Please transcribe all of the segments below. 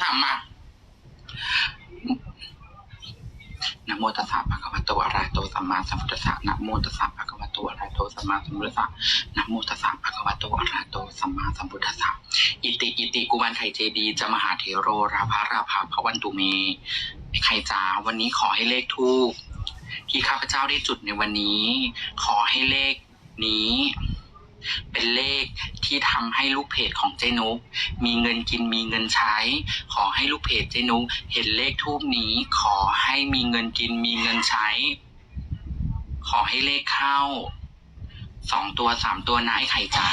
สามมานะโมตัสสะภะคะวะโตอะระหะโตสัมมาสัมพุทธัสสะนะโมตัสสะภะคะวะโตอะระหะโตสัมมาสัมพุทธัสสะนะโมตัสสะภะคะวะโตอะระหะโตสัมมาสัมพุทธัสสะอิติอิติกุมารไข่เจดีจะมหาเถโรราภาราภาพวันตุเมไข่จ๋าวันนี้ขอให้เลขทูปที่ข้าพเจ้าได้จุดในวันนี้ ขอให้เลขนี้ เป็นเลขที่ทำให้ลูกเพจของเจนุกมีเงินกินมีเงินใช้ ขอให้ลูกเพจเจนุกเห็นเลขทูปนี้ ขอให้มีเงินกินมีเงินใช้ ขอให้เลขเข้าสองตัวสามตัวนะไอ้ไข่จ๋า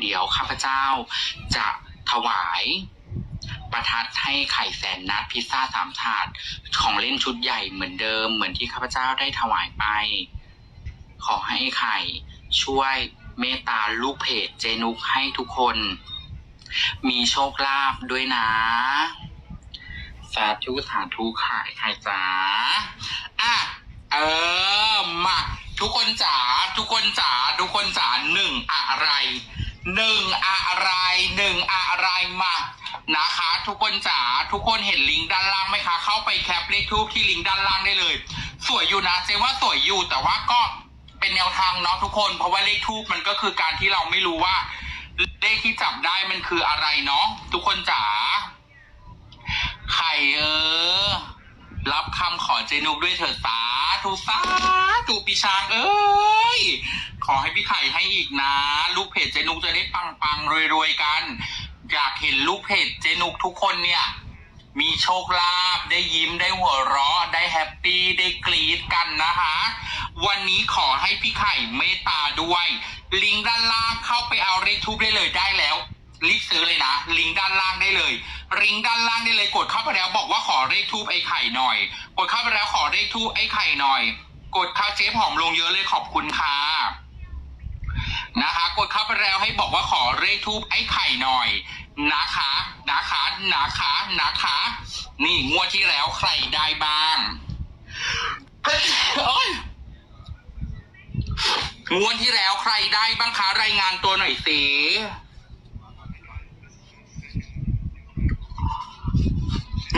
เดี๋ยวข้าพเจ้าจะถวายประทัดให้ไข่แสนนัดพิซซ่าสามถาดของเล่นชุดใหญ่เหมือนเดิม เหมือนที่ข้าพเจ้าได้ถวายไป ขอให้ไข่ช่วย เมตตาลูกเพจเจนุกให้ทุกคน มีโชคลาภด้วยนะ สาธุสาธุขายไข่จ๋าอะเออมาทุกคนจ๋าทุกคนจ๋าทุกคนจ๋าหนึ่งอะไรหนึ่งอะไรหนึ่งอะไรมานะคะ ทุกคนจ๋าทุกคนเห็นลิงก์ด้านล่างไหมคะ เข้าไปแคปเลขทูปที่ลิงก์ด้านล่างได้เลย สวยอยู่นะเจว่าสวยอยู่แต่ว่าก็ เป็นแนวทางเนาะทุกคน เพราะว่าเลขทูปมันก็คือการที่เราไม่รู้ว่า เลขที่จับได้มันคืออะไรเนาะทุกคนจ๋าไข่เออ รับคำขอเจนุกด้วยเถิดสาธุสาธุปีชางเอ้ย ขอให้พี่ไข่ให้อีกนะ ลูกเพจเจนุกจะได้ปังปังๆรวยๆกัน อยากเห็นลูกเพจเจนุกทุกคนเนี่ย มีโชคลาภได้ยิ้มได้หัวเราะได้แฮปปี้ได้กรี๊ดกันนะคะ วันนี้ขอให้พี่ไข่เมตตาด้วย ลิงก์ด้านล่างเข้าไปเอาเลขทูบได้เลยได้แล้วรีบซื้อเลยนะ ลิงก์ด้านล่างได้เลยลิงก์ด้านล่างได้เลยกดเข้าไปแล้วบอกว่าขอเลขทูบไอ้ไข่หน่อย กดเข้าไปแล้วขอเลขทูบไอ้ไข่หน่อย กดค่าเจ๊ผอมลงเยอะเลยขอบคุณค่ะนะคะ กดเข้าไปแล้วให้บอกว่าขอเลขทูบไอ้ไข่หน่อยนะคะนะคะนะคะนะคะ นี่งวดที่แล้วใครได้บ้าง งวดที่แล้วใครได้บ้างคะรายงานตัวหน่อยสิ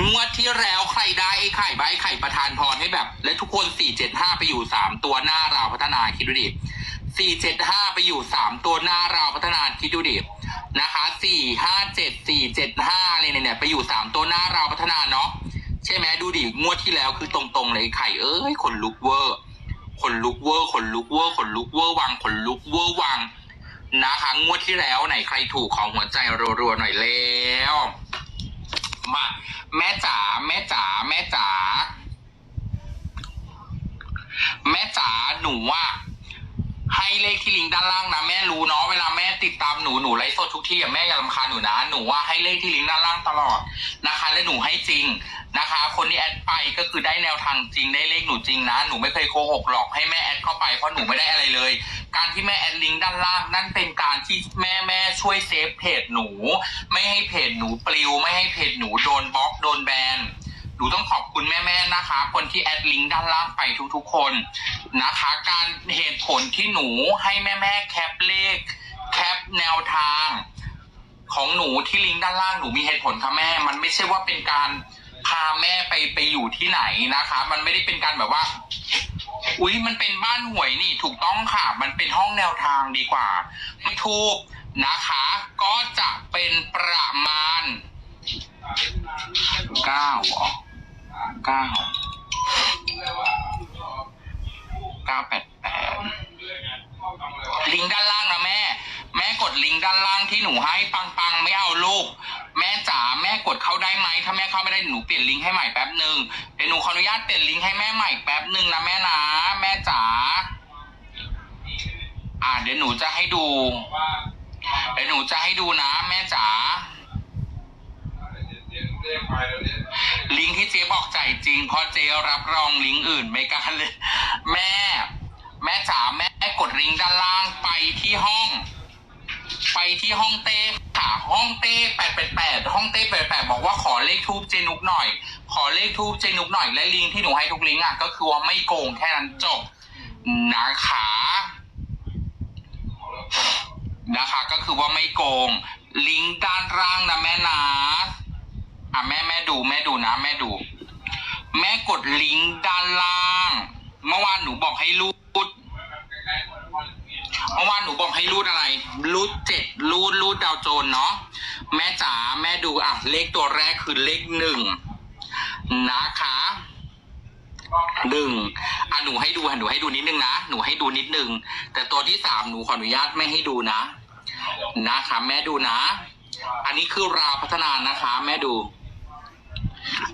งวดที่แล้วใครได้ไอ้ไข่ใบไข่ประทานพรให้แบบ และทุกคนสี่เจ็ดห้าไปอยู่สามตัวหน้าราวพัฒนาคิดดูดิสี่เจ็ดห้าไปอยู่สามตัวหน้าราวพัฒนาคิดดูดินะคะสี่ห้าเจ็ดสี่เจ็ดห้าอะไรเนี่ยเนี่ยไปอยู่สามตัวหน้าราวพัฒนาเนาะใช่ไหมดูดิงวดที่แล้วคือตรงๆเลยไข่เอ้ยขนลุกเวอร์ ขนลุกเวอร์ขนลุกเวอร์ขนลุกเวอร์วังขนลุกเวอร์วังนะคะงวดที่แล้วไหนใครถูกของหัวใจรัวๆหน่อยแล้วมาแม่จ๋าแม่จ๋าแม่จ๋าแม่จ๋าหนูว่าให้เลขที่ลิงก์ด้านล่างนะแม่รู้เนาะเวลาแม่ติดตามหนูหนูไลฟ์สดทุกที่อะแม่อย่าลำคาญหนูนะหนูว่าให้เลขที่ลิงก์ด้านล่างตลอดนะคะ และหนูให้จริง นะคะ คนที่แอดไปก็คือได้แนวทางจริงได้เลขหนูจริงนะ หนูไม่เคยโกหกหรอกให้แม่แอดเข้าไปเพราะหนูไม่ได้อะไรเลย การที่แม่แอดลิงก์ด้านล่าง นั่นเป็นการที่แม่แม่ช่วยเซฟเพจหนู ไม่ให้เพจหนูปลิว ไม่ให้เพจหนูโดนบล็อกโดนแบนหนูต้องขอบคุณแม่ๆนะคะ คนที่แอดลิงก์ด้านล่างไปทุกๆคนนะคะ การเหตุผลที่หนูให้แม่ๆแคปเลข แคปแนวทาง ของหนูที่ลิงก์ด้านล่างหนูมีเหตุผลค่ะแม่ มันไม่ใช่ว่าเป็นการ พาแม่ไปไปอยู่ที่ไหนนะคะ มันไม่ได้เป็นการแบบว่า อุ๊ยมันเป็นบ้านหวยนี่ถูกต้องค่ะ มันเป็นห้องแนวทางดีกว่า ไม่ถูกนะคะ ก็จะเป็นประมาณเก้าเก้าเก้าแปดแปดลิงก์ด้านล่างนะแม่ แม่กดลิงก์ด้านล่างที่หนูให้ปังปังๆไม่เอาลูก แม่จ๋าแม่กดเข้าได้ไหมถ้าแม่เข้าไม่ได้หนูเปลี่ยนลิงก์ให้ใหม่แป๊บหนึ่งเดี๋ยวหนูขออนุญาตเปลี่ยนลิงก์ให้แม่ใหม่แป๊บหนึ่งนะแม่นะแม่จ๋าอ่าเดี๋ยวหนูจะให้ดูเดี๋ยวหนูจะให้ดูนะ แม่จ๋าลิงก์ที่เจ๊บอกจ่ายจริงเพราะเจ๊รับรองลิงก์อื่นไม่กล้าเลย แม่ แม่จ๋าแม่กดลิงก์ด้านล่างไปที่ห้อง ไปที่ห้องเต้ค่ะห้องเต้แปดแปดแปดห้องเต้แปดแปดบอกว่าขอเลขทูบเจนุกหน่อย ขอเลขทูบเจนุกหน่อยและลิงก์ที่หนูให้ทุกลิงก์อะก็คือว่าไม่โกงแค่นั้นจบนะคะนะคะก็คือว่าไม่โกง ลิงก์ด้านล่างนะแม่นะอะแม่แม่ดูแม่ดูนะ แม่ดู แม่กดลิงก์ด้านล่าง เมื่อวานหนูบอกให้รูด เมื่อวานหนูบอกให้รูดอะไร รูดเจ็ดรูดรูดดาวโจนเนาะแม่จ๋าแม่ดูอะ เลขตัวแรกคือเลขหนึ่งนะคะหนึ่งอะหนูให้ดูหนูให้ดูนิดนึงนะ หนูให้ดูนิดนึง แต่ตัวที่สามหนูขออนุญาตไม่ให้ดูนะ นะคะแม่ดูนะ อันนี้คือราวพัฒนานะคะ แม่ดู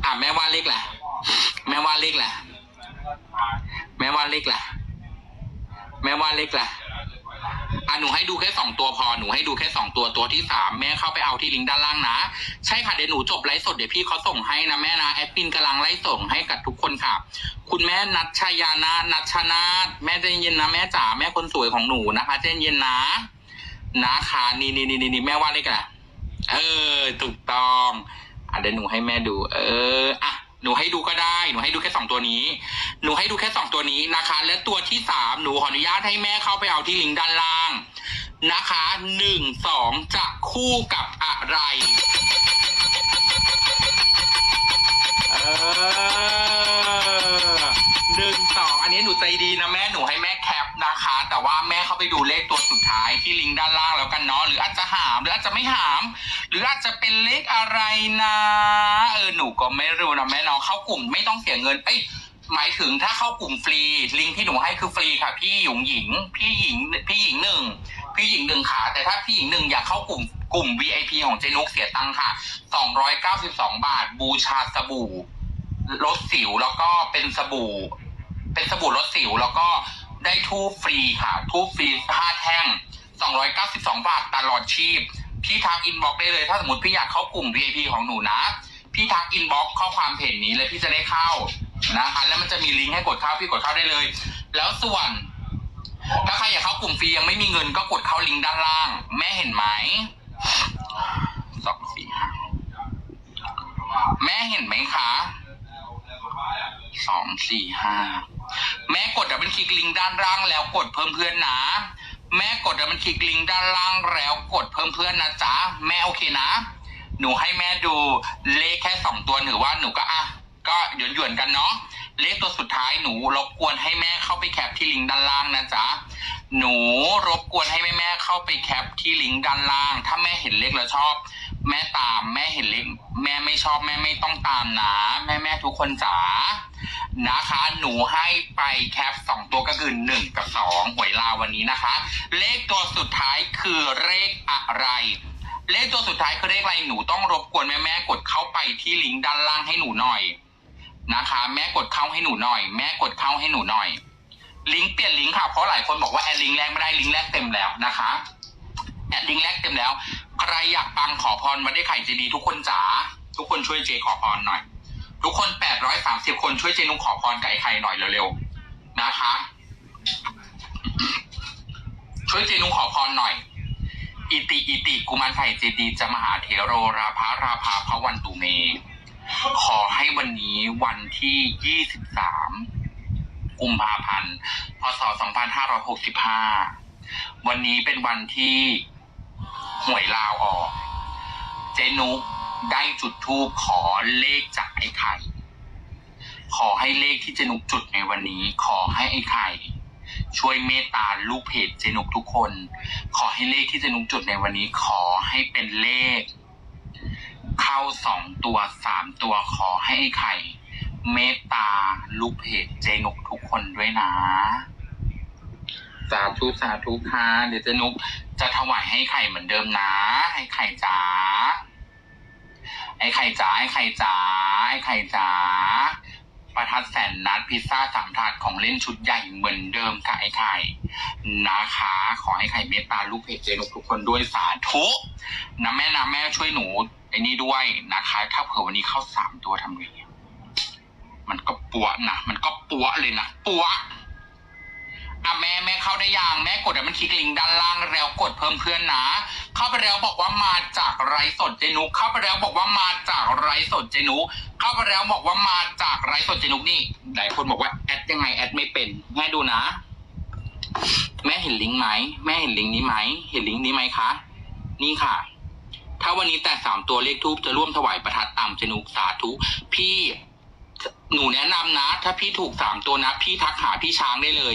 อะแม่ว่าเลขแหละ แม่ว่าเลขแหละ แม่ว่าเลขแหละ แม่ว่าเลขแหละ อะหนูให้ดูแค่สองตัวพอหนูให้ดูแค่สองตัวตัวที่สามแม่เข้าไปเอาที่ลิงก์ด้านล่างนะ ใช่ค่ะเดี๋ยวหนูจบไลฟ์สดเดี๋ยวพี่เขาส่งให้นะแม่นะแอดมินกำลังไลฟ์ส่งให้กับทุกคนค่ะ คุณแม่นัชยานานัชนาทแม่ใจเย็นนะแม่จ๋าแม่คนสวยของหนูนะคะใจเย็นนะนะคะนี่นี่นี่นี่แม่ว่าเลขอะไรเออถูกต้องอะเดี๋ยวหนูให้แม่ดู เอออะ หนูให้ดูก็ได้ หนูให้ดูแค่สองตัวนี้ หนูให้ดูแค่สองตัวนี้นะคะ และตัวที่สามหนูขออนุญาตให้แม่เข้าไปเอาที่ลิงก์ด้านล่างนะคะหนึ่งสองจะคู่กับอะไร เออหนึ่งสองอันนี้หนูใจดีนะแม่หนูให้แม่ นะคะ แต่ว่าแม่เข้าไปดูเลขตัวสุดท้ายที่ลิงก์ด้านล่างแล้วกันเนาะหรืออาจจะหามหรืออาจจะไม่หาม หรืออาจจะเป็นเลขอะไรนะเออหนูก็ไม่รู้นะแม่เนาะเข้ากลุ่มไม่ต้องเสียเงินเอ้ยหมายถึงถ้าเข้ากลุ่มฟรี ลิงก์ที่หนูให้คือฟรีค่ะ พี่หยงหญิง พี่หญิงพี่หญิงหนึ่งพี่หญิงหนึ่งขาแต่ถ้าพี่หญิงหนึ่งอยากเข้ากลุ่มกลุ่ม VIP ของเจนุกเสียตังค่ะ 292 บาท บูชาสบู่ลดสิวแล้วก็เป็นสบู่ เป็นสบู่ลดสิวแล้วก็ ได้ทูบฟรีค่ะ ทูบฟรีห้าแท่ง 292 บาทตลอดชีพ พี่ทักอินบ็อกได้เลย ถ้าสมมติพี่อยากเข้ากลุ่ม VIP ของหนูนะ พี่ทักอินบ็อกข้อความเพจนี้เลยพี่จะได้เข้านะคะแล้วมันจะมีลิงก์ให้กดเข้าพี่กดเข้าได้เลย แล้วส่วน ถ้าใครอยากเข้ากลุ่มฟรียังไม่มีเงินก็กดเข้าลิงก์ด้านล่าง แม่เห็นไหมสองสี่ห้าแม่เห็นไหมคะสองสี่ห้า แม่กดดับเบิลคลิกลิงก์ด้านล่างแล้วกดเพิ่มเพื่อนนะแม่กดดับเบิลคลิกลิงก์ด้านล่างแล้วกดเพิ่มเพื่อนนะจ๊ะแม่โอเคนะ หนูให้แม่ดูเลขแค่สองตัวหรือว่าหนูก็อะก็หยวนหยวนกันเนาะเลขตัวสุดท้ายหนูรบกวนให้แม่เข้าไปแคปที่ลิงก์ด้านล่างนะจ๊ะหนูรบกวนให้แม่แม่เข้าไปแคปที่ลิงก์ด้านล่าง ถ้าแม่เห็นเลขแล้วชอบ แม่ตามแม่เห็นเลขแม่ไม่ชอบแม่ไม่ต้องตามนะ แม่แม่ทุกคนจ๋า นะคะ หนูให้ไปแคปสองตัวก็คือหนึ่งกับสองหวยลาววันนี้นะคะ เลขตัวสุดท้ายคือเลขอะไร เลขตัวสุดท้ายคือเลขอะไรหนูต้องรบกวนแม่แม่กดเข้าไปที่ลิงก์ด้านล่างให้หนูหน่อยนะคะ แม่กดเข้าให้หนูหน่อย แม่กดเข้าให้หนูหน่อย ลิงก์เปลี่ยนลิงก์ค่ะเพราะหลายคนบอกว่าแอดลิงก์แรกไม่ได้ลิงก์แรกเต็มแล้วนะคะแอดลิงก์แรกเต็มแล้วใครอยากปังขอพรวันได้ไข่เจดีทุกคนจ๋าทุกคนช่วยเจขอพรหน่อย ทุกคน830คนช่วยเจนุกขอพรไก่ไข่หน่อยเร็วๆนะคะ ช่วยเจนุกขอพรหน่อย อิติอิติกุมารไข่เจดีจะมหาเถโรราภาราภาพระวันตุเม ขอให้วันนี้วันที่23กุมภาพันธ์ พศ2565วันนี้เป็นวันที่หวยลาวออก เจนุก ได้จุดทูปขอเลขจากไอ้ไข่ ขอให้เลขที่เจนุกจุดในวันนี้ ขอให้ไอ้ไข่ ช่วยเมตตาลูกเพจเจนุกทุกคน ขอให้เลขที่เจนุกจุดในวันนี้ ขอให้เป็นเลข เข้าสองตัวสามตัวขอให้ไอ้ไข่ เมตตาลูกเพจเจนุกทุกคนด้วยนะสาธุสาธุค่ะเดี๋ยวเจนุกจะถวายให้ไข่เหมือนเดิมนะ ให้ไข่จ๋า ไอ้ไข่จ๋าไอ้ไข่จ๋าไอ้ไข่จ๋าประทัดแสนนัดพิซซ่าสามถาดของเล่นชุดใหญ่เหมือนเดิมค่ะไอ้ไข่นะคะ ขอให้ไข่เมตตาลูกเพจเจนุกทุกคนด้วยสาธุนะแม่นะแม่ช่วยหนูไอ้นี่ด้วยนะคะ ถ้าเผื่อวันนี้เข้าสามตัวทำไงมันก็ปัวนะมันก็ปัวเลยนะปัว อะแม่แม่เข้าได้ยังแม่กดแต่มันคลิกลิงก์ด้านล่างแล้วกดเพิ่มเพื่อนนะเข้าไปแล้วบอกว่ามาจากไรสดเจนุกเข้าไปแล้วบอกว่ามาจากไรสดเจนุกเข้าไปแล้วบอกว่ามาจากไรสดเจนุกนี่หลายคนบอกว่าแอดยังไงแอดไม่เป็นแม่ดูนะ แม่เห็นลิงก์ไหมแม่เห็นลิงก์นี้ไหมเห็นลิงก์นี้ไหมคะนี่ค่ะ ถ้าวันนี้แต่สามตัวเลขทูบจะร่วมถวายประทัดตามสนุกสาธุพี่หนูแนะนำนะ ถ้าพี่ถูกสามตัวนะ พี่ทักหาพี่ช้างได้เลย